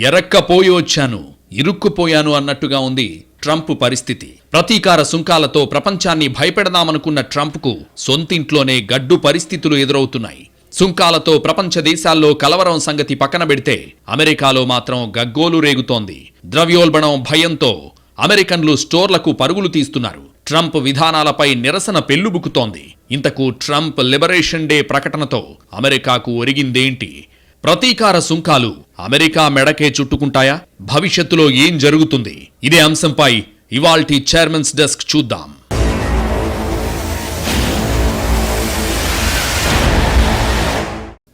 ఎరక్కపోయి వచ్చాను ఇరుక్కుపోయాను అన్నట్టుగా ఉంది ట్రంప్ పరిస్థితి. ప్రతీకార సుంకాలతో ప్రపంచాన్ని భయపెడదామనుకున్న ట్రంప్కు సొంతింట్లోనే గడ్డు పరిస్థితులు ఎదురవుతున్నాయి. సుంకాలతో ప్రపంచ దేశాల్లో కలవరం సంగతి పక్కన పెడితే అమెరికాలో మాత్రం గగ్గోలు రేగుతోంది. ద్రవ్యోల్బణం భయంతో అమెరికన్లు స్టోర్లకు పరుగులు తీస్తున్నారు. ట్రంప్ విధానాలపై నిరసన పెల్లుబుకుతోంది. ఇంతకు ట్రంప్ లిబరేషన్ డే ప్రకటనతో అమెరికాకు ఒరిగిందేంటి? ప్రతీకార సుంకాలు అమెరికా మెడకే చుట్టుకుంటాయా? భవిష్యత్తులో ఏం జరుగుతుంది? ఇదే అంశంపై ఇవాల్టి చైర్మన్స్ డెస్క్ చూద్దాం.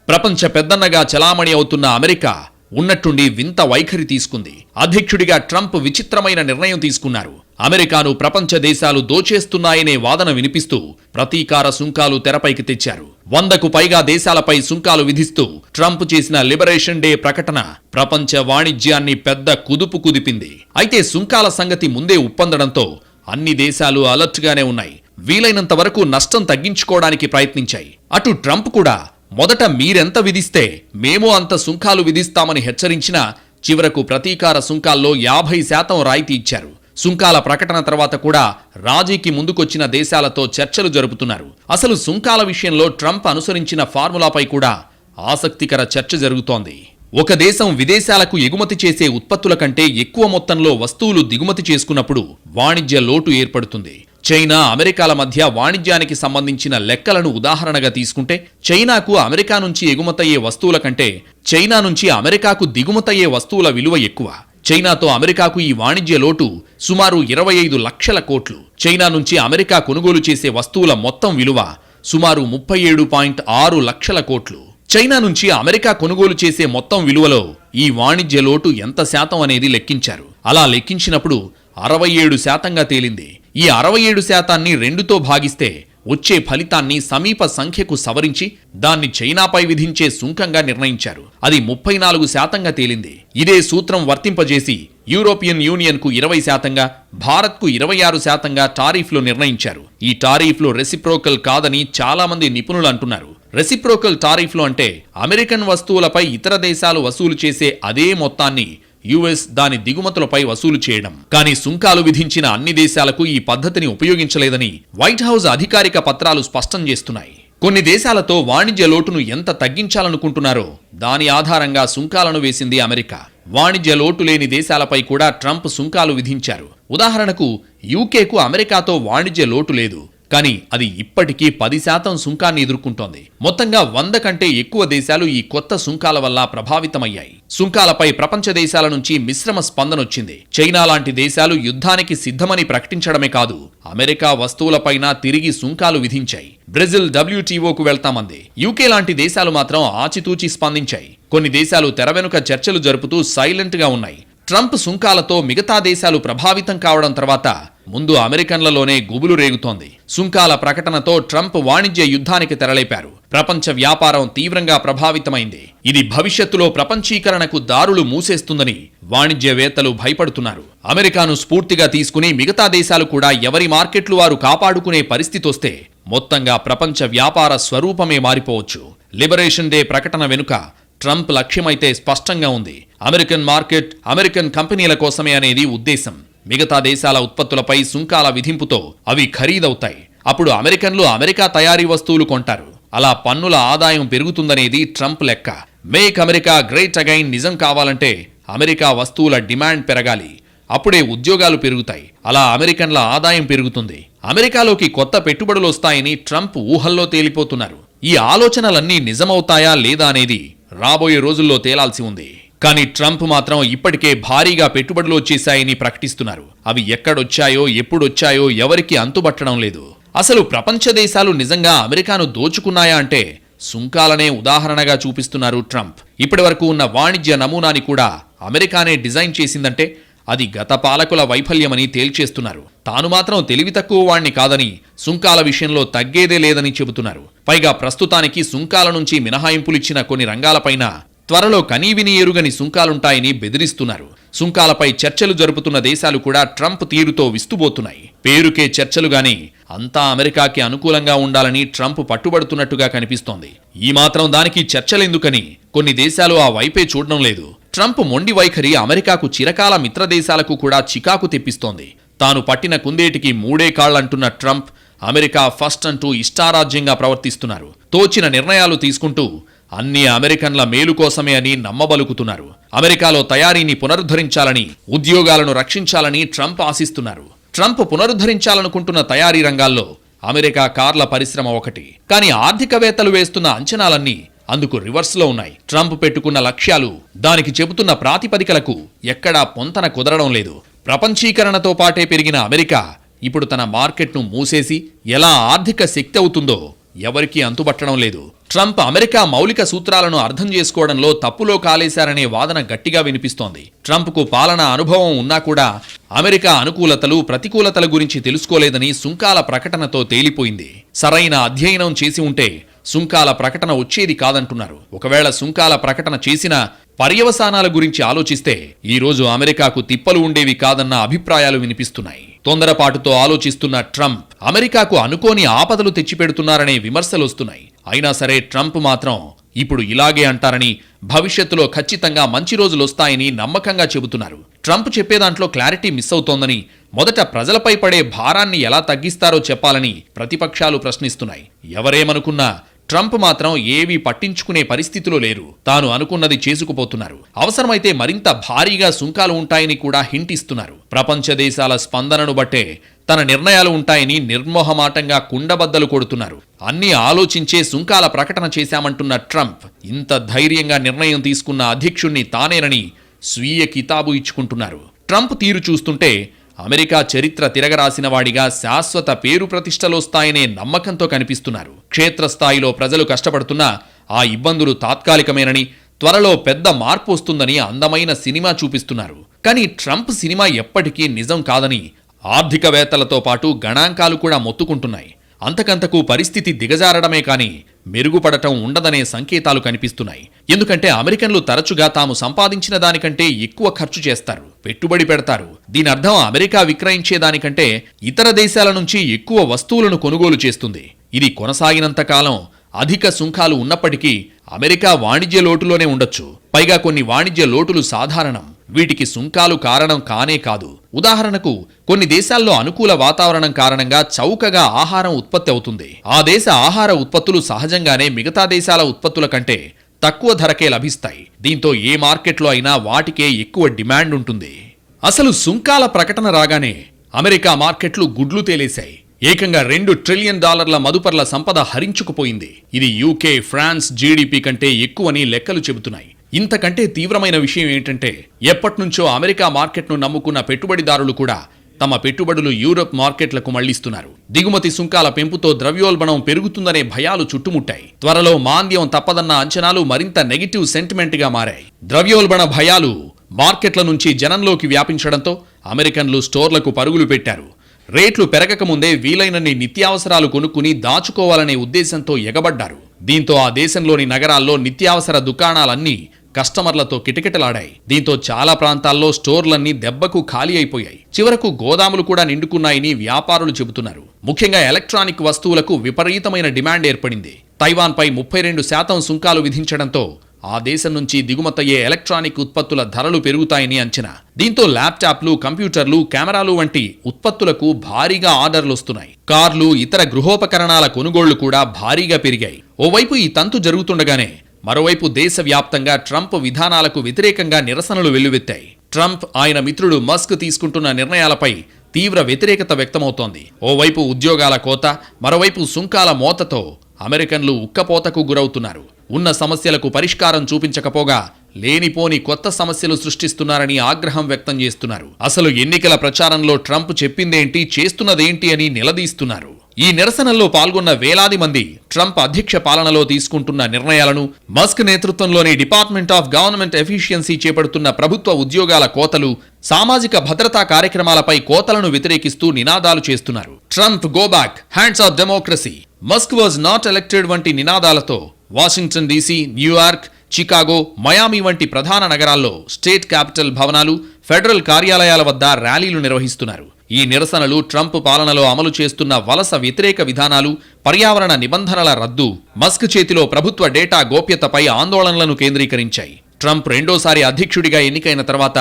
ప్రపంచ పెద్దన్నగా చలామణి అవుతున్న అమెరికా ఉన్నట్టుండి వింత వైఖరి తీసుకుంది. అధ్యక్షుడిగా ట్రంప్ విచిత్రమైన నిర్ణయం తీసుకున్నారు. అమెరికాను ప్రపంచ దేశాలు దోచేస్తున్నాయనే వాదన వినిపిస్తూ ప్రతీకార సుంకాలు తెరపైకి తెచ్చారు. వందకు పైగా దేశాలపై సుంకాలు విధిస్తూ ట్రంప్ చేసిన లిబరేషన్ డే ప్రకటన ప్రపంచ వాణిజ్యాన్ని పెద్ద కుదుపు కుదిపింది. అయితే సుంకాల సంగతి ముందే ఉప్పందడంతో అన్ని దేశాలు అలర్ట్గానే ఉన్నాయి. వీలైనంత వరకు నష్టం తగ్గించుకోవడానికి ప్రయత్నించాయి. అటు ట్రంప్ కూడా మొదట మీరెంత విధిస్తే మేము అంత సుంకాలు విధిస్తామని హెచ్చరించినా చివరకు ప్రతీకార సుంకాల్లో యాభై శాతం రాయితీ ఇచ్చారు. సుంకాల ప్రకటన తర్వాత కూడా రాజీకి ముందుకొచ్చిన దేశాలతో చర్చలు జరుపుతున్నారు. అసలు సుంకాల విషయంలో ట్రంప్ అనుసరించిన ఫార్ములాపై కూడా ఆసక్తికర చర్చ జరుగుతోంది. ఒక దేశం విదేశాలకు ఎగుమతి చేసే ఉత్పత్తుల కంటే ఎక్కువ మొత్తంలో వస్తువులు దిగుమతి చేసుకున్నప్పుడు వాణిజ్య లోటు ఏర్పడుతుంది. చైనా అమెరికాల మధ్య వాణిజ్యానికి సంబంధించిన లెక్కలను ఉదాహరణగా తీసుకుంటే చైనాకు అమెరికా నుంచి ఎగుమతయ్యే వస్తువుల కంటే చైనా నుంచి అమెరికాకు దిగుమతయ్యే వస్తువుల విలువ ఎక్కువ. చైనాతో అమెరికాకు ఈ వాణిజ్య లోటు సుమారు ఇరవై ఐదు లక్షల కోట్లు. చైనా నుంచి అమెరికా కొనుగోలు చేసే వస్తువుల మొత్తం విలువ సుమారు ముప్పై ఏడు పాయింట్ ఆరు లక్షల కోట్లు. చైనా నుంచి అమెరికా కొనుగోలు చేసే మొత్తం విలువలో ఈ వాణిజ్య లోటు ఎంత శాతం అనేది లెక్కించారు. అలా లెక్కించినప్పుడు అరవై ఏడు శాతంగా తేలింది. ఈ అరవై ఏడు శాతాన్ని రెండుతో భాగిస్తే వచ్చే ఫలితాన్ని సమీప సంఖ్యకు సవరించి దాన్ని చైనాపై విధించే సుంకంగా నిర్ణయించారు. అది ముప్పై నాలుగు శాతంగా తేలింది. ఇదే సూత్రం వర్తింపజేసి యూరోపియన్ యూనియన్కు ఇరవై శాతంగా భారత్కు ఇరవై ఆరు శాతంగా టారీఫ్లు నిర్ణయించారు. ఈ టారీఫ్లు రెసిప్రోకల్ కాదని చాలామంది నిపుణులు అంటున్నారు. రెసిప్రోకల్ టారీఫ్లు అంటే అమెరికన్ వస్తువులపై ఇతర దేశాలు వసూలు చేసే అదే మొత్తాన్ని యుఎస్ దాని దిగుమతులపై వసూలు చేయడం. కానీ సుంకాలు విధించిన అన్ని దేశాలకు ఈ పద్ధతిని ఉపయోగించలేదని వైట్ హౌస్ అధికారిక పత్రాలు స్పష్టం చేస్తున్నాయి. కొన్ని దేశాలతో వాణిజ్య లోటును ఎంత తగ్గించాలనుకుంటున్నారో దాని ఆధారంగా సుంకాలను వేసింది అమెరికా. వాణిజ్య లోటు లేని దేశాలపై కూడా ట్రంప్ సుంకాలు విధించారు. ఉదాహరణకు యూకేకు అమెరికాతో వాణిజ్య లోటు లేదు. కానీ అది ఇప్పటికీ పది శాతం సుంకాన్ని ఎదుర్కొంటోంది. మొత్తంగా వంద కంటే ఎక్కువ దేశాలు ఈ కొత్త సుంకాల వల్ల ప్రభావితమయ్యాయి. సుంకాలపై ప్రపంచ దేశాల నుంచి మిశ్రమ స్పందనొచ్చింది చైనా లాంటి దేశాలు యుద్ధానికి సిద్ధమని ప్రకటించడమే కాదు అమెరికా వస్తువులపైన తిరిగి సుంకాలు విధించాయి. బ్రెజిల్ డబ్ల్యూటీఓకు వెళ్తామంది. యూకే లాంటి దేశాలు మాత్రం ఆచితూచి స్పందించాయి. కొన్ని దేశాలు తెర వెనుక చర్చలు జరుపుతూ సైలెంట్గా ఉన్నాయి. ట్రంప్ సుంకాలతో మిగతా దేశాలు ప్రభావితం కావడం తర్వాత ముందు అమెరికన్లలోనే గుబులు రేగుతోంది. సుంకాల ప్రకటనతో ట్రంప్ వాణిజ్య యుద్ధానికి తెరలేపారు. ప్రపంచ వ్యాపారం తీవ్రంగా ప్రభావితమైంది. ఇది భవిష్యత్తులో ప్రపంచీకరణకు దారులు మూసేస్తుందని వాణిజ్యవేత్తలు భయపడుతున్నారు. అమెరికాను స్ఫూర్తిగా తీసుకుని మిగతా దేశాలు కూడా ఎవరి మార్కెట్లు వారు కాపాడుకునే పరిస్థితొస్తే మొత్తంగా ప్రపంచ వ్యాపార స్వరూపమే మారిపోవచ్చు. లిబరేషన్ డే ప్రకటన వెనుక ట్రంప్ లక్ష్యమైతే స్పష్టంగా ఉంది. అమెరికన్ మార్కెట్ అమెరికన్ కంపెనీల కోసమే అనేది ఉద్దేశం. మిగతా దేశాల ఉత్పత్తులపై సుంకాల విధింపుతో అవి ఖరీదవుతాయి. అప్పుడు అమెరికన్లు అమెరికా తయారీ వస్తువులు కొంటారు. అలా పన్నుల ఆదాయం పెరుగుతుందనేది ట్రంప్ లెక్క. మేక్ అమెరికా గ్రేట్ అగైన్ నిజం కావాలంటే అమెరికా వస్తువుల డిమాండ్ పెరగాలి. అప్పుడే ఉద్యోగాలు పెరుగుతాయి. అలా అమెరికన్ల ఆదాయం పెరుగుతుంది. అమెరికాలోకి కొత్త పెట్టుబడులు వస్తాయని ట్రంప్ ఊహల్లో తేలిపోతున్నారు. ఈ ఆలోచనలన్నీ నిజమవుతాయా లేదా అనేది రాబోయే రోజుల్లో తేలాల్సి ఉంది. కానీ ట్రంప్ మాత్రం ఇప్పటికే భారీగా పెట్టుబడులు వచ్చేశాయని ప్రకటిస్తున్నారు. అవి ఎక్కడొచ్చాయో ఎప్పుడొచ్చాయో ఎవరికి అంతుబట్టడం లేదు. అసలు ప్రపంచ దేశాలు నిజంగా అమెరికాను దోచుకున్నాయా అంటే సుంకాలనే ఉదాహరణగా చూపిస్తున్నారు ట్రంప్. ఇప్పటివరకు ఉన్న వాణిజ్య నమూనాని కూడా అమెరికానే డిజైన్ చేసిందంటే అది గత పాలకుల వైఫల్యమని తేల్చేస్తున్నారు. తాను మాత్రం తెలివి తక్కువ వాణ్ణి కాదని సుంకాల విషయంలో తగ్గేదే లేదని చెబుతున్నారు. పైగా ప్రస్తుతానికి సుంకాల నుంచి మినహాయింపులిచ్చిన కొన్ని రంగాలపైన త్వరలో కనీవిని ఎరుగని సుంకాలుంటాయని బెదిరిస్తున్నారు. సుంకాలపై చర్చలు జరుపుతున్న దేశాలు కూడా ట్రంప్ తీరుతో విస్తుబోతున్నాయి. పేరుకే చర్చలు గాని అంతా అమెరికాకి అనుకూలంగా ఉండాలని ట్రంప్ పట్టుబడుతున్నట్టుగా కనిపిస్తోంది. ఈ మాత్రం దానికి చర్చలెందుకని కొన్ని దేశాలు ఆ వైపే చూడడం లేదు. ట్రంప్ మొండి వైఖరి అమెరికాకు చిరకాల మిత్రదేశాలకు కూడా చికాకు తెప్పిస్తోంది. తాను పట్టిన కుందేటికి మూడే కాళ్ళంటున్న ట్రంప్ అమెరికా ఫస్ట్ అంటూ ఇష్టారాజ్యంగా ప్రవర్తిస్తున్నారు. తోచిన నిర్ణయాలు తీసుకుంటూ అన్ని అమెరికన్ల మేలు కోసమే అని నమ్మబలుకుతున్నారు. అమెరికాలో తయారీని పునరుద్ధరించాలని ఉద్యోగాలను రక్షించాలని ట్రంప్ ఆశిస్తున్నారు. ట్రంప్ పునరుద్ధరించాలనుకుంటున్న తయారీ రంగాల్లో అమెరికా కార్ల పరిశ్రమ ఒకటి. కానీ ఆర్థికవేత్తలు వేస్తున్న అంచనాలన్నీ అందుకు రివర్స్లో ఉన్నాయి. ట్రంప్ పెట్టుకున్న లక్ష్యాలు దానికి చెబుతున్న ప్రాతిపదికలకు ఎక్కడా పొంతన కుదరడం లేదు. ప్రపంచీకరణతో పాటే పెరిగిన అమెరికా ఇప్పుడు తన మార్కెట్ను మూసేసి ఎలా ఆర్థిక శక్తి అవుతుందో ఎవరికీ అంతుబట్టడం లేదు. ట్రంప్ అమెరికా మౌలిక సూత్రాలను అర్థం చేసుకోవడంలో తప్పులో కాలేశారనే వాదన గట్టిగా వినిపిస్తోంది. ట్రంప్కు పాలన అనుభవం ఉన్నా కూడా అమెరికా అనుకూలతలు ప్రతికూలతల గురించి తెలుసుకోలేదని సుంకాల ప్రకటనతో తేలిపోయింది. సరైన అధ్యయనం చేసి ఉంటే సుంకాల ప్రకటన వచ్చేది కాదంటున్నారు. ఒకవేళ సుంకాల ప్రకటన చేసినా పర్యవసానాల గురించి ఆలోచిస్తే ఈ రోజు అమెరికాకు తిప్పలు ఉండేవి కాదన్న అభిప్రాయాలు వినిపిస్తున్నాయి. తొందరపాటుతో ఆలోచిస్తున్న ట్రంప్ అమెరికాకు అనుకోని ఆపదలు తెచ్చిపెడుతున్నారనే విమర్శలు వస్తున్నాయి. అయినా సరే ట్రంప్ మాత్రం ఇప్పుడు ఇలాగే అంటారని భవిష్యత్తులో ఖచ్చితంగా మంచి రోజులు వస్తాయని నమ్మకంగా చెబుతున్నారు. ట్రంప్ చెప్పే దాంట్లో క్లారిటీ మిస్ అవుతోందని మొదట ప్రజలపై పడే భారాన్ని ఎలా తగ్గిస్తారో చెప్పాలని ప్రతిపక్షాలు ప్రశ్నిస్తున్నాయి. ఎవరేమనుకున్నా ట్రంప్ మాత్రం ఏవీ పట్టించుకునే పరిస్థితిలో లేరు. తాను అనుకున్నది చేసుకుపోతున్నారు. అవసరమైతే మరింత భారీగా సుంకాలు ఉంటాయని కూడా హింట్ ఇస్తున్నారు. ప్రపంచ దేశాల స్పందనను బట్టే తన నిర్ణయాలు ఉంటాయని నిర్మోహమాటంగా కుండబద్దలు కొడుతున్నారు. అన్నీ ఆలోచించే సుంకాల ప్రకటన చేశామంటున్న ట్రంప్ ఇంత ధైర్యంగా నిర్ణయం తీసుకున్న అధ్యక్షుణ్ణి తానేనని స్వీయ కితాబు ఇచ్చుకుంటున్నారు. ట్రంప్ తీరు చూస్తుంటే అమెరికా చరిత్ర తిరగరాసిన వాడిగా శాశ్వత పేరు ప్రతిష్టలొస్తాయనే నమ్మకంతో కనిపిస్తున్నారు. క్షేత్రస్థాయిలో ప్రజలు కష్టపడుతున్నా ఆ ఇబ్బందులు తాత్కాలికమేనని త్వరలో పెద్ద మార్పు వస్తుందని అందమైన సినిమా చూపిస్తున్నారు. కానీ ట్రంప్ సినిమా ఎప్పటికీ నిజం కాదని ఆర్థికవేత్తలతో పాటు గణాంకాలు కూడా మొత్తుకుంటున్నాయి. అంతకంతకు పరిస్థితి దిగజారడమే కానీ మెరుగుపడటం ఉండదనే సంకేతాలు కనిపిస్తున్నాయి. ఎందుకంటే అమెరికన్లు తరచుగా తాము సంపాదించిన దానికంటే ఎక్కువ ఖర్చు చేస్తారు పెట్టుబడి పెడతారు. దీని అర్థం అమెరికా విక్రయించే దానికంటే ఇతర దేశాల నుంచి ఎక్కువ వస్తువులను కొనుగోలు చేస్తుంది. ఇది కొనసాగినంత కాలం అధిక సుంకాలు ఉన్నప్పటికీ అమెరికా వాణిజ్య లోటులోనే ఉండొచ్చు. పైగా కొన్ని వాణిజ్య లోటులు సాధారణం. వీటికి సుంకాలు కారణం కానే కాదు. ఉదాహరణకు కొన్ని దేశాల్లో అనుకూల వాతావరణం కారణంగా చౌకగా ఆహారం ఉత్పత్తి అవుతుంది. ఆ దేశ ఆహార ఉత్పత్తులు సహజంగానే మిగతా దేశాల ఉత్పత్తుల కంటే తక్కువ ధరకే లభిస్తాయి. దీంతో ఏ మార్కెట్లో అయినా వాటికే ఎక్కువ డిమాండ్ ఉంటుంది. అసలు సుంకాల ప్రకటన రాగానే అమెరికా మార్కెట్లు గుడ్లు తేలేశాయి. ఏకంగా రెండు ట్రిలియన్ డాలర్ల మదుపర్ల సంపద హరించుకుపోయింది. ఇది యూకే ఫ్రాన్స్ జీడిపి కంటే ఎక్కువని లెక్కలు చెబుతున్నాయి. ఇంతకంటే తీవ్రమైన విషయం ఏంటంటే ఎప్పట్నుంచో అమెరికా మార్కెట్ను నమ్ముకున్న పెట్టుబడిదారులు కూడా తమ పెట్టుబడులు యూరప్ మార్కెట్లకు మళ్ళిస్తున్నారు. దిగుమతి సుంకాల పెంపుతో ద్రవ్యోల్బణం పెరుగుతుందనే భయాలు చుట్టుముట్టాయి. త్వరలో మాంద్యం తప్పదన్న అంచనాలు మరింత నెగిటివ్ సెంటిమెంట్గా మారాయి. ద్రవ్యోల్బణ భయాలు మార్కెట్ల నుంచి జనంలోకి వ్యాపించడంతో అమెరికన్లు స్టోర్లకు పరుగులు పెట్టారు. రేట్లు పెరగకముందే వీలైనన్ని నిత్యావసరాలు కొనుక్కుని దాచుకోవాలనే ఉద్దేశంతో ఎగబడ్డారు. దీంతో ఆ దేశంలోని నగరాల్లో నిత్యావసర దుకాణాలన్నీ కస్టమర్లతో కిటకిటలాడాయి. దీంతో చాలా ప్రాంతాల్లో స్టోర్లన్నీ దెబ్బకు ఖాళీ అయిపోయాయి. చివరకు గోదాములు కూడా నిండుకున్నాయని వ్యాపారులు చెబుతున్నారు. ముఖ్యంగా ఎలక్ట్రానిక్ వస్తువులకు విపరీతమైన డిమాండ్ ఏర్పడింది. తైవాన్పై ముప్పై రెండు శాతం సుంకాలు విధించడంతో ఆ దేశం నుంచి దిగుమతయ్యే ఎలక్ట్రానిక్ ఉత్పత్తుల ధరలు పెరుగుతాయని అంచనా. దీంతో ల్యాప్టాప్లు కంప్యూటర్లు కెమెరాలు వంటి ఉత్పత్తులకు భారీగా ఆర్డర్లు వస్తున్నాయి. కార్లు ఇతర గృహోపకరణాల కొనుగోళ్ళు కూడా భారీగా పెరిగాయి. ఓవైపు ఈ తంతు జరుగుతుండగానే మరోవైపు దేశవ్యాప్తంగా ట్రంప్ విధానాలకు వ్యతిరేకంగా నిరసనలు వెల్లువెత్తాయి. ట్రంప్ ఆయన మిత్రుడు మస్క్ తీసుకుంటున్న నిర్ణయాలపై తీవ్ర వ్యతిరేకత వ్యక్తమవుతోంది. ఓవైపు ఉద్యోగాల కోత మరోవైపు సుంకాల మోతతో అమెరికన్లు ఉక్కపోతకు గురవుతున్నారు. ఉన్న సమస్యలకు పరిష్కారం చూపించకపోగా లేనిపోని కొత్త సమస్యలు సృష్టిస్తున్నారని ఆగ్రహం వ్యక్తం చేస్తున్నారు. అసలు ఎన్నికల ప్రచారంలో ట్రంప్ చెప్పిందేంటి చేస్తున్నదేంటి అని నిలదీస్తున్నారు. ఈ నిరసనల్లో పాల్గొన్న వేలాది మంది ట్రంప్ అధ్యక్ష పాలనలో తీసుకుంటున్న నిర్ణయాలను మస్క్ నేతృత్వంలోని డిపార్ట్మెంట్ ఆఫ్ గవర్నమెంట్ ఎఫిషియన్సీ చేపడుతున్న ప్రభుత్వ ఉద్యోగాల కోతలు సామాజిక భద్రతా కార్యక్రమాలపై కోతలను వ్యతిరేకిస్తూ నినాదాలు చేస్తున్నారు. Trump go back hands off democracy. Musk was not elected వంటి నినాదాలతో Washington DC New York Chicago Miami వంటి ప్రధాన నగరాల్లో స్టేట్ క్యాపిటల్ భవనాలు ఫెడరల్ కార్యాలయాల వద్ద ర్యాలీలు నిర్వహిస్తున్నారు. ఈ నిరసనలు ట్రంప్ పాలనలో అమలు చేస్తున్న వలస వ్యతిరేక విధానాలు పర్యావరణ నిబంధనల రద్దు మస్క్ చేతిలో ప్రభుత్వ డేటా గోప్యతపై ఆందోళనలను కేంద్రీకరించాయి. ట్రంప్ రెండోసారి అధ్యక్షుడిగా ఎన్నికైన తర్వాత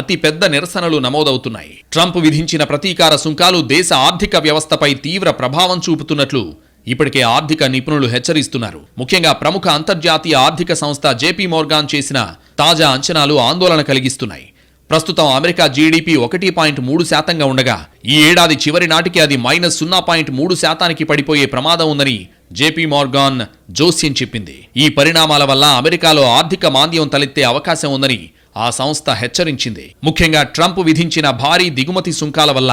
అతి పెద్ద నిరసనలు నమోదవుతున్నాయి. ట్రంప్ విధించిన ప్రతీకార సుంకాలు దేశ ఆర్థిక వ్యవస్థపై తీవ్ర ప్రభావం చూపుతున్నట్లు ఇప్పటికే ఆర్థిక నిపుణులు హెచ్చరిస్తున్నారు. ముఖ్యంగా ప్రముఖ అంతర్జాతీయ ఆర్థిక సంస్థ జేపీ మోర్గాన్ చేసిన తాజా అంచనాలు ఆందోళన కలిగిస్తున్నాయి. ప్రస్తుతం అమెరికా జీడీపీ ఒకటి పాయింట్ మూడు శాతంగా ఉండగా ఈ ఏడాది చివరి నాటికి అది మైనస్ సున్నా పాయింట్ మూడు శాతానికి పడిపోయే ప్రమాదం ఉందని జేపీ మోర్గాన్ జోస్యం చెప్పింది. ఈ పరిణామాల వల్ల అమెరికాలో ఆర్థిక మాంద్యం తలెత్తే అవకాశం ఉందని ఆ సంస్థ హెచ్చరించింది. ముఖ్యంగా ట్రంప్ విధించిన భారీ దిగుమతి సుంకాల వల్ల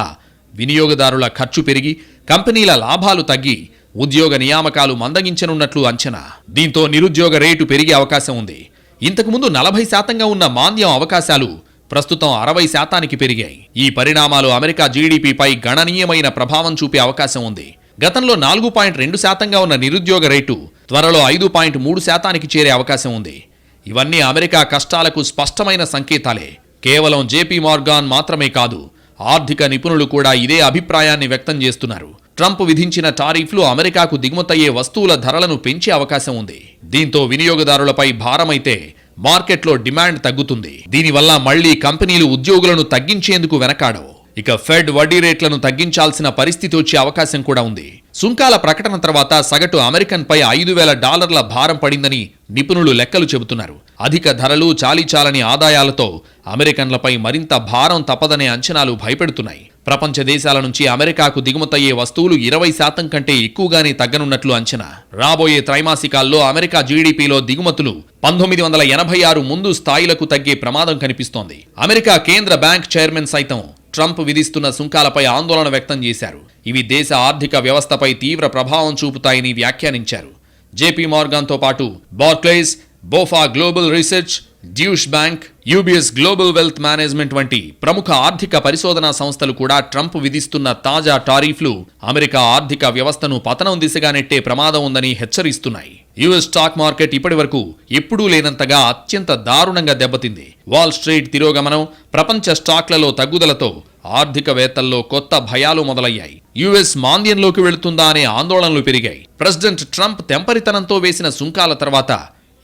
వినియోగదారుల ఖర్చు పెరిగి కంపెనీల లాభాలు తగ్గి ఉద్యోగ నియామకాలు మందగించనున్నట్లు అంచనా. దీంతో నిరుద్యోగ రేటు పెరిగే అవకాశం ఉంది. ఇంతకుముందు నలభై శాతంగా ఉన్న మాంద్యం అవకాశాలు ప్రస్తుతం అరవై శాతానికి పెరిగాయి. ఈ పరిణామాలు అమెరికా జీడీపీపై గణనీయమైన ప్రభావం చూపే అవకాశం ఉంది. గతంలో నాలుగు పాయింట్ రెండు శాతంగా ఉన్న నిరుద్యోగ రేటు త్వరలో ఐదు పాయింట్ మూడు శాతానికి చేరే అవకాశం ఉంది. ఇవన్నీ అమెరికా కష్టాలకు స్పష్టమైన సంకేతాలే. కేవలం జేపీ మార్గాన్ మాత్రమే కాదు ఆర్థిక నిపుణులు కూడా ఇదే అభిప్రాయాన్ని వ్యక్తం చేస్తున్నారు. ట్రంప్ విధించిన టారిఫ్లు అమెరికాకు దిగుమతయ్యే వస్తువుల ధరలను పెంచే అవకాశం ఉంది. దీంతో వినియోగదారులపై భారమైతే మార్కెట్లో డిమాండ్ తగ్గుతుంది. దీనివల్ల మళ్ళీ కంపెనీలు ఉద్యోగులను తగ్గించేందుకు వెనకాడవు. ఇక ఫెడ్ వడ్డీ రేట్లను తగ్గించాల్సిన పరిస్థితి వచ్చే అవకాశం కూడా ఉంది. సుంకాల ప్రకటన తర్వాత సగటు అమెరికన్ పై ఐదు వేల డాలర్ల భారం పడిందని నిపుణులు లెక్కలు చెబుతున్నారు. అధిక ధరలు చాలీచాలని ఆదాయాలతో అమెరికన్లపై మరింత భారం తప్పదనే అంచనాలు భయపెడుతున్నాయి. ప్రపంచ దేశాల నుంచి అమెరికాకు దిగుమతయ్యే వస్తువులు ఇరవై శాతం కంటే ఎక్కువగానే తగ్గనున్నట్లు అంచనా. రాబోయే త్రైమాసికాల్లో అమెరికా జీడీపీలో దిగుమతులు పంతొమ్మిది వందల ఎనభై ఆరు ముందు స్థాయిలకు తగ్గే ప్రమాదం కనిపిస్తోంది. అమెరికా కేంద్ర బ్యాంక్ చైర్మన్ సైతం ట్రంప్ విధిస్తున్న సుంకాలపై ఆందోళన వ్యక్తం చేశారు. ఇవి దేశ ఆర్థిక వ్యవస్థపై తీవ్ర ప్రభావం చూపుతాయని వ్యాఖ్యానించారు. జేపీ మార్గాన్తో పాటు Barclays BofA global research Deutsche Bank UBS global wealth management వంటి ప్రముఖ ఆర్థిక పరిశోధనా సంస్థలు కూడా ట్రంప్ విధిస్తున్న తాజా టారిఫ్లు అమెరికా ఆర్థిక వ్యవస్థను పతనం దిశగా నెట్టే ప్రమాదం ఉందని హెచ్చరిస్తున్నాయి. యుఎస్ స్టాక్ మార్కెట్ ఇప్పటి వరకు ఎప్పుడూ లేనంతగా అత్యంత దారుణంగా దెబ్బతింది. వాల్ స్ట్రీట్ తిరోగమనం ప్రపంచ స్టాక్లలో తగ్గుదలతో ఆర్థికవేత్తల్లో కొత్త భయాలు మొదలయ్యాయి. యుఎస్ మాంద్యంలోకి వెళుతుందా అనే ఆందోళనలు పెరిగాయి. ప్రెసిడెంట్ ట్రంప్ తెంపరితనంతో వేసిన సుంకాల తర్వాత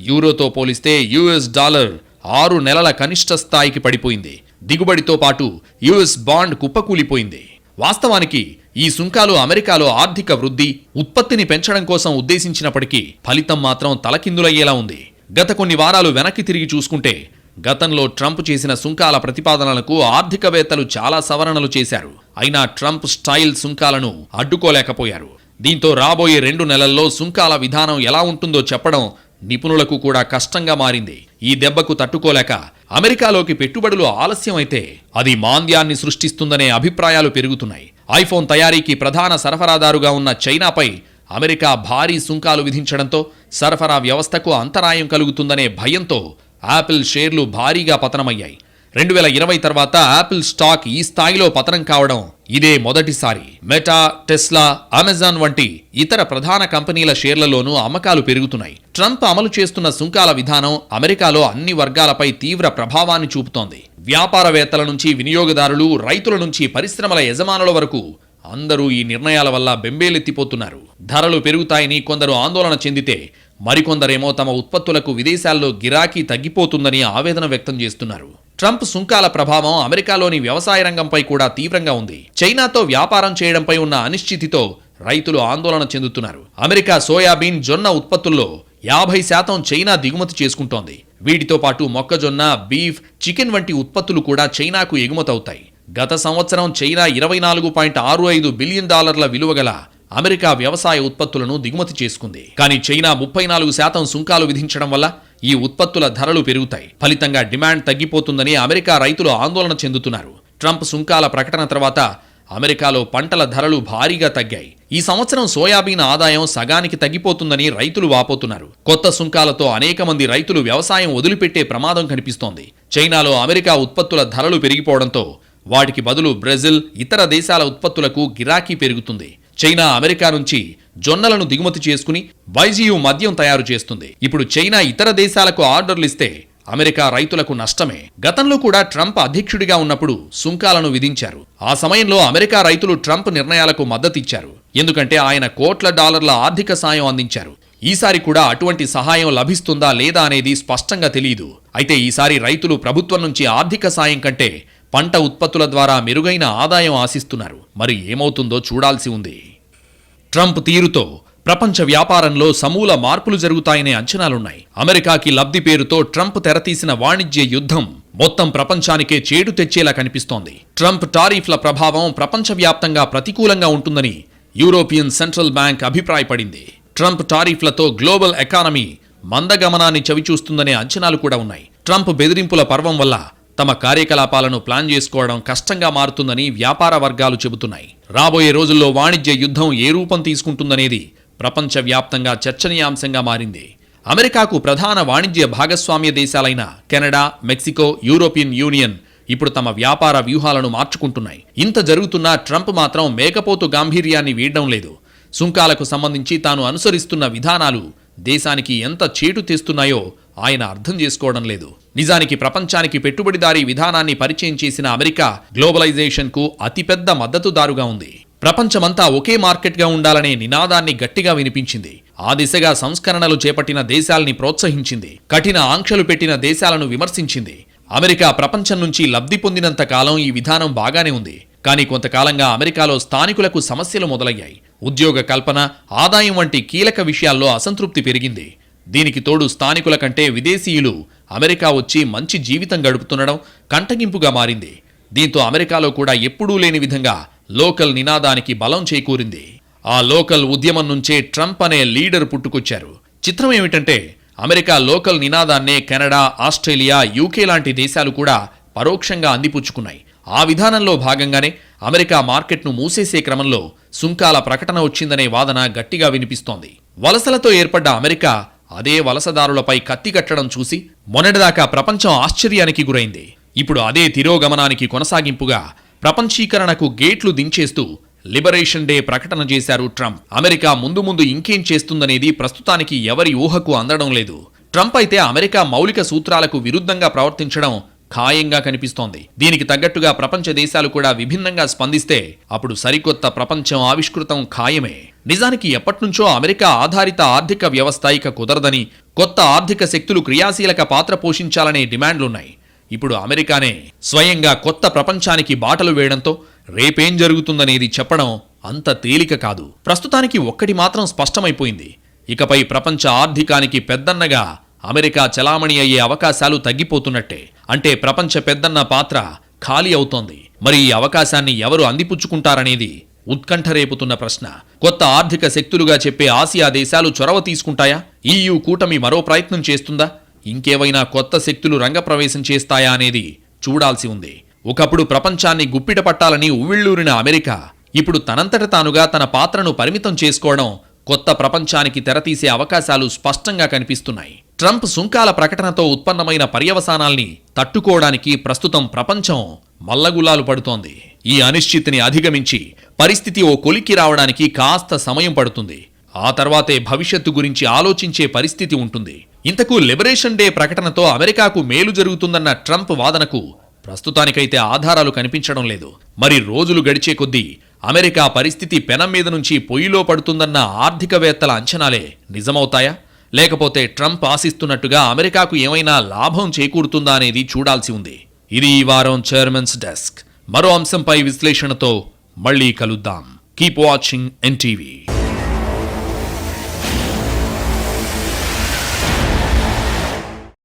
యూరోతో పోలిస్తే యుఎస్ డాలర్ ఆరు నెలల కనిష్ట స్థాయికి పడిపోయింది. దిగుబడితో పాటు యుఎస్ బాండ్ కుప్పకూలిపోయింది. వాస్తవానికి ఈ సుంకాలు అమెరికాలో ఆర్థిక వృద్ధి ఉత్పత్తిని పెంచడం కోసం ఉద్దేశించినప్పటికీ ఫలితం మాత్రం తలకిందులయ్యేలా ఉంది. గత కొన్ని వారాలు వెనక్కి తిరిగి చూసుకుంటే గతంలో ట్రంప్ చేసిన సుంకాల ప్రతిపాదనలకు ఆర్థికవేత్తలు చాలా సవరణలు చేశారు. అయినా ట్రంప్ స్టైల్ సుంకాలను అడ్డుకోలేకపోయారు. దీంతో రాబోయే రెండు నెలల్లో సుంకాల విధానం ఎలా ఉంటుందో చెప్పడం నిపుణులకు కూడా కష్టంగా మారింది. ఈ దెబ్బకు తట్టుకోలేక అమెరికాలోకి పెట్టుబడులు ఆలస్యమైతే అది మాంద్యాన్ని సృష్టిస్తుందనే అభిప్రాయాలు పెరుగుతున్నాయి. ఐఫోన్ తయారీకి ప్రధాన సరఫరాదారుగా ఉన్న చైనాపై అమెరికా భారీ సుంకాలు విధించడంతో సరఫరా వ్యవస్థకు అంతరాయం కలుగుతుందనే భయంతో యాపిల్ షేర్లు భారీగా పతనమయ్యాయి. రెండు వేల ఇరవై తర్వాత యాపిల్ స్టాక్ ఈ స్థాయిలో పతనం కావడం ఇదే మొదటిసారి మెటా టెస్లా అమెజాన్ వంటి ఇతర ప్రధాన కంపెనీల షేర్లలోనూ అమ్మకాలు పెరుగుతున్నాయి. ట్రంప్ అమలు చేస్తున్న సుంకాల విధానం అమెరికాలో అన్ని వర్గాలపై తీవ్ర ప్రభావాన్ని చూపుతోంది. వ్యాపారవేత్తల నుంచి వినియోగదారులు రైతుల నుంచి పరిశ్రమల యజమానుల వరకు అందరూ ఈ నిర్ణయాల వల్ల బెంబేలెత్తిపోతున్నారు. ధరలు పెరుగుతాయని కొందరు ఆందోళన చెందితే మరికొందరేమో తమ ఉత్పత్తులకు విదేశాల్లో గిరాకీ తగ్గిపోతుందని ఆవేదన వ్యక్తం చేస్తున్నారు. ట్రంప్ సుంకాల ప్రభావం అమెరికాలోని వ్యవసాయ రంగంపై కూడా తీవ్రంగా ఉంది. చైనాతో వ్యాపారం చేయడంపై ఉన్న అనిశ్చితితో రైతులు ఆందోళన చెందుతున్నారు. అమెరికా సోయాబీన్ జొన్న ఉత్పత్తుల్లో యాభై శాతం చైనా దిగుమతి చేసుకుంటోంది. వీటితో పాటు మొక్కజొన్న బీఫ్ చికెన్ వంటి ఉత్పత్తులు కూడా చైనాకు ఎగుమతవుతాయి. గత సంవత్సరం చైనా ఇరవై నాలుగు పాయింట్ ఆరు ఐదు బిలియన్ డాలర్ల విలువ గల అమెరికా వ్యవసాయ ఉత్పత్తులను దిగుమతి చేసుకుంది. కానీ చైనా ముప్పై నాలుగు శాతం సుంకాలు విధించడం వల్ల ఈ ఉత్పత్తుల ధరలు పెరుగుతాయి. ఫలితంగా డిమాండ్ తగ్గిపోతుందని అమెరికా రైతులు ఆందోళన చెందుతున్నారు. ట్రంప్ సుంకాల ప్రకటన తర్వాత అమెరికాలో పంటల ధరలు భారీగా తగ్గాయి. ఈ సంవత్సరం సోయాబీన్ ఆదాయం సగానికి తగ్గిపోతుందని రైతులు వాపోతున్నారు. కొత్త సుంకాలతో అనేక మంది రైతులు వ్యవసాయం వదిలిపెట్టే ప్రమాదం కనిపిస్తోంది. చైనాలో అమెరికా ఉత్పత్తుల ధరలు పెరిగిపోవడంతో వాటికి బదులు బ్రెజిల్ ఇతర దేశాల ఉత్పత్తులకు గిరాకీ పెరుగుతుంది. చైనా అమెరికా నుంచి జొన్నలను దిగుమతి చేసుకుని వైజియు మద్యం తయారు చేస్తుంది. ఇప్పుడు చైనా ఇతర దేశాలకు ఆర్డర్లు ఇస్తే అమెరికా రైతులకు నష్టమే. గతంలో కూడా ట్రంప్ అధ్యక్షుడిగా ఉన్నప్పుడు సుంకాలను విధించారు. ఆ సమయంలో అమెరికా రైతులు ట్రంప్ నిర్ణయాలకు మద్దతిచ్చారు. ఎందుకంటే ఆయన కోట్ల డాలర్ల ఆర్థిక సాయం అందించారు. ఈసారి కూడా అటువంటి సహాయం లభిస్తుందా లేదా అనేది స్పష్టంగా తెలియదు అయితే ఈసారి రైతులు ప్రభుత్వం నుంచి ఆర్థిక సాయం కంటే పంట ఉత్పత్తుల ద్వారా మెరుగైన ఆదాయం ఆశిస్తున్నారు. మరి ఏమవుతుందో చూడాల్సి ఉంది. ట్రంప్ తీరుతో ప్రపంచ వ్యాపారంలో సమూల మార్పులు జరుగుతాయనే అంచనాలున్నాయి. అమెరికాకి లబ్ధి పేరుతో ట్రంప్ తెరతీసిన వాణిజ్య యుద్ధం మొత్తం ప్రపంచానికే చేడు తెచ్చేలా కనిపిస్తోంది. ట్రంప్ టారిఫ్ల ప్రభావం ప్రపంచవ్యాప్తంగా ప్రతికూలంగా ఉంటుందని యూరోపియన్ సెంట్రల్ బ్యాంక్ అభిప్రాయపడింది. ట్రంప్ టారిఫ్లతో గ్లోబల్ ఎకానమీ మందగమనాన్ని చవిచూస్తుందనే అంచనాలు కూడా ఉన్నాయి. ట్రంప్ బెదిరింపుల పర్వం వల్ల తమ కార్యకలాపాలను ప్లాన్ చేసుకోవడం కష్టంగా మారుతుందని వ్యాపార వర్గాలు చెబుతున్నాయి. రాబోయే రోజుల్లో వాణిజ్య యుద్ధం ఏ రూపం తీసుకుంటుందనేది ప్రపంచవ్యాప్తంగా చర్చనీయాంశంగా మారింది. అమెరికాకు ప్రధాన వాణిజ్య భాగస్వామ్య దేశాలైన కెనడా మెక్సికో యూరోపియన్ యూనియన్ ఇప్పుడు తమ వ్యాపార వ్యూహాలను మార్చుకుంటున్నాయి. ఇంత జరుగుతున్నా ట్రంప్ మాత్రం మేకపోతు గాంభీర్యాన్ని వీడడం లేదు. సుంకాలకు సంబంధించి తాను అనుసరిస్తున్న విధానాలు దేశానికి ఎంత చేటు తెస్తున్నాయో ఆయన అర్థం చేసుకోవడం లేదు. నిజానికి ప్రపంచానికి పెట్టుబడిదారీ విధానాన్ని పరిచయం చేసిన అమెరికా గ్లోబలైజేషన్కు అతిపెద్ద మద్దతుదారుగా ఉంది. ప్రపంచమంతా ఒకే మార్కెట్గా ఉండాలనే నినాదాన్ని గట్టిగా వినిపించింది. ఆ దిశగా సంస్కరణలు చేపట్టిన దేశాల్ని ప్రోత్సహించింది. కఠిన ఆంక్షలు పెట్టిన దేశాలను విమర్శించింది. అమెరికా ప్రపంచం నుంచి లబ్ధి పొందినంత కాలం ఈ విధానం బాగానే ఉంది. కానీ కొంతకాలంగా అమెరికాలో స్థానికులకు సమస్యలు మొదలయ్యాయి. ఉద్యోగ కల్పన ఆదాయం వంటి కీలక విషయాల్లో అసంతృప్తి పెరిగింది. దీనికి తోడు స్థానికుల కంటే విదేశీయులు అమెరికా వచ్చి మంచి జీవితం గడుపుతుండడం కంటగింపుగా మారింది. దీంతో అమెరికాలో కూడా ఎప్పుడూ లేని విధంగా లోకల్ నినాదానికి బలం చేకూరింది. ఆ లోకల్ ఉద్యమం నుంచే ట్రంప్ అనే లీడర్ పుట్టుకొచ్చారు. చిత్రం ఏమిటంటే అమెరికా లోకల్ నినాదాన్నే కెనడా ఆస్ట్రేలియా యూకే లాంటి దేశాలు కూడా పరోక్షంగా అందిపుచ్చుకున్నాయి. ఆ విధానంలో భాగంగానే అమెరికా మార్కెట్ను మూసేసే క్రమంలో సుంకాల ప్రకటన వచ్చిందనే వాదన గట్టిగా వినిపిస్తోంది. వలసలతో ఏర్పడ్డ అమెరికా అదే వలసదారులపై కత్తికట్టడం చూసి మొన్నటిదాకా ప్రపంచం ఆశ్చర్యానికి గురైంది. ఇప్పుడు అదే తిరోగమనానికి కొనసాగింపుగా ప్రపంచీకరణకు గేట్లు దించేస్తూ లిబరేషన్ డే ప్రకటన చేశారు ట్రంప్. అమెరికా ముందు ముందు ఇంకేం చేస్తుందనేది ప్రస్తుతానికి ఎవరి ఊహకు అందడం లేదు. ట్రంప్ అయితే అమెరికా మౌలిక సూత్రాలకు విరుద్ధంగా ప్రవర్తించడం ఖాయంగా కనిపిస్తోంది. దీనికి తగ్గట్టుగా ప్రపంచ దేశాలు కూడా విభిన్నంగా స్పందిస్తే అప్పుడు సరికొత్త ప్రపంచం ఆవిష్కృతం ఖాయమే. నిజానికి ఎప్పట్నుంచో అమెరికా ఆధారిత ఆర్థిక వ్యవస్థ ఇక కుదరదని కొత్త ఆర్థిక శక్తులు క్రియాశీలక పాత్ర పోషించాలనే డిమాండ్లున్నాయి. ఇప్పుడు అమెరికానే స్వయంగా కొత్త ప్రపంచానికి బాటలు వేయడంతో రేపేం జరుగుతుందనేది చెప్పడం అంత తేలిక కాదు. ప్రస్తుతానికి ఒక్కటి మాత్రం స్పష్టమైపోయింది. ఇకపై ప్రపంచ ఆర్థికానికి పెద్దన్నగా అమెరికా చలామణి అయ్యే అవకాశాలు తగ్గిపోతున్నట్టే. అంటే ప్రపంచ పెద్దన్న పాత్ర ఖాళీ అవుతోంది. మరి ఈ అవకాశాన్ని ఎవరు అందిపుచ్చుకుంటారనేది ఉత్కంఠ రేపుతున్న ప్రశ్న. కొత్త ఆర్థిక శక్తులుగా చెప్పే ఆసియా దేశాలు చొరవ తీసుకుంటాయా? ఈయూ కూటమి మరో ప్రయత్నం చేస్తుందా? ఇంకేవైనా కొత్త శక్తులు రంగప్రవేశం చేస్తాయా అనేది చూడాల్సి ఉంది. ఒకప్పుడు ప్రపంచాన్ని గుప్పిట పట్టాలని ఉవ్విళ్ళూరిన అమెరికా ఇప్పుడు తనంతట తానుగా తన పాత్రను పరిమితం చేసుకోవడం కొత్త ప్రపంచానికి తెరతీసే అవకాశాలు స్పష్టంగా కనిపిస్తున్నాయి. ట్రంప్ సుంకాల ప్రకటనతో ఉత్పన్నమైన పర్యవసానాల్ని తట్టుకోవడానికి ప్రస్తుతం ప్రపంచం మల్లగులాలు పడుతోంది. ఈ అనిశ్చితిని అధిగమించి పరిస్థితి ఓ కొలిక్కి రావడానికి కాస్త సమయం పడుతుంది. ఆ తర్వాతే భవిష్యత్తు గురించి ఆలోచించే పరిస్థితి ఉంటుంది. ఇంతకు లిబరేషన్ డే ప్రకటనతో అమెరికాకు మేలు జరుగుతుందన్న ట్రంప్ వాదనకు ప్రస్తుతానికైతే ఆధారాలు కనిపించడం లేదు. మరి రోజులు గడిచే కొద్దీ అమెరికా పరిస్థితి పెనం మీద నుంచి పొయ్యిలో పడుతుందన్న ఆర్థికవేత్తల అంచనాలే నిజమవుతాయా? లేకపోతే ట్రంప్ ఆశిస్తున్నట్టుగా అమెరికాకు ఏమైనా లాభం చేకూరుతుందా అనేది చూడాల్సి ఉంది. ఇది ఈ వారం చైర్మన్స్ డెస్క్. మరో అంశంపై విశ్లేషణతో మళ్ళీ కలుద్దాం. Keep watching NTV.